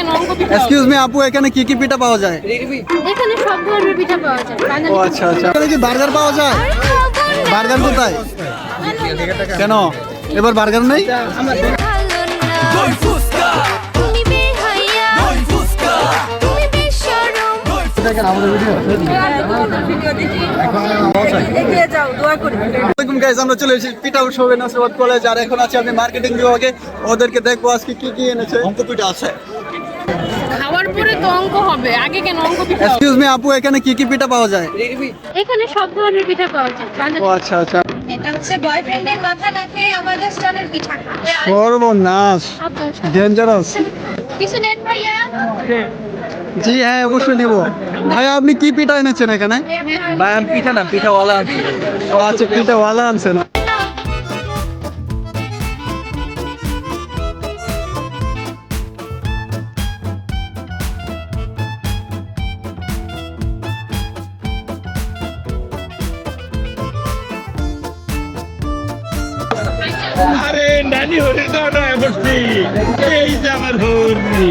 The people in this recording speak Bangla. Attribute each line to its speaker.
Speaker 1: কেন? অঙ্ক পিঠা
Speaker 2: এক্সকিউজ মি আপু এখানে কি কি পিঠা পাওয়া যায়?
Speaker 3: এখানে সব ধরনের পিঠা পাওয়া যায়
Speaker 2: ও আচ্ছা আচ্ছা। এখানে কি বার্গার পাওয়া যায়? বার্গার কোথায়? কেন? এবার বার্গার নেই? আমরা চলে এসেছি পিঠা উৎসবে নাসরাবাদ কলেজ আর এখন আছি আমি মার্কেটিং বিভাগে। ওদেরকে দেখব আজকে কি কি এনেছে। অঙ্ক পিঠা আছে।
Speaker 1: খাওয়ার পরে তো অঙ্ক হবে। আগে কেন অঙ্ক পিঠা
Speaker 2: এক্সকিউজ মি আপু এখানে কি কি পিঠা পাওয়া যায়?
Speaker 3: এখানে সব ধরনের পিঠা পাওয়া যায়।
Speaker 2: ও আচ্ছা আচ্ছা।
Speaker 3: এটা হচ্ছে বয়ফ্রেন্ডের মাথা না খেয়ে আমাদের স্টানের পিঠা।
Speaker 2: সর্বনাশ। ডেঞ্জারাস
Speaker 3: কিছু নেন ভাইয়া?
Speaker 2: জি হ্যাঁ অবশ্যই নেব। ভাই আপনি কি পিঠা এনেছেন এখানে?
Speaker 4: ভাই আমি পিঠা না পিঠাওয়ালা আনছি।
Speaker 2: ও আচ্ছা পিঠা ওয়ালা আনছেন।
Speaker 5: আরে নানি নয় বসছি এই যে আমার হরি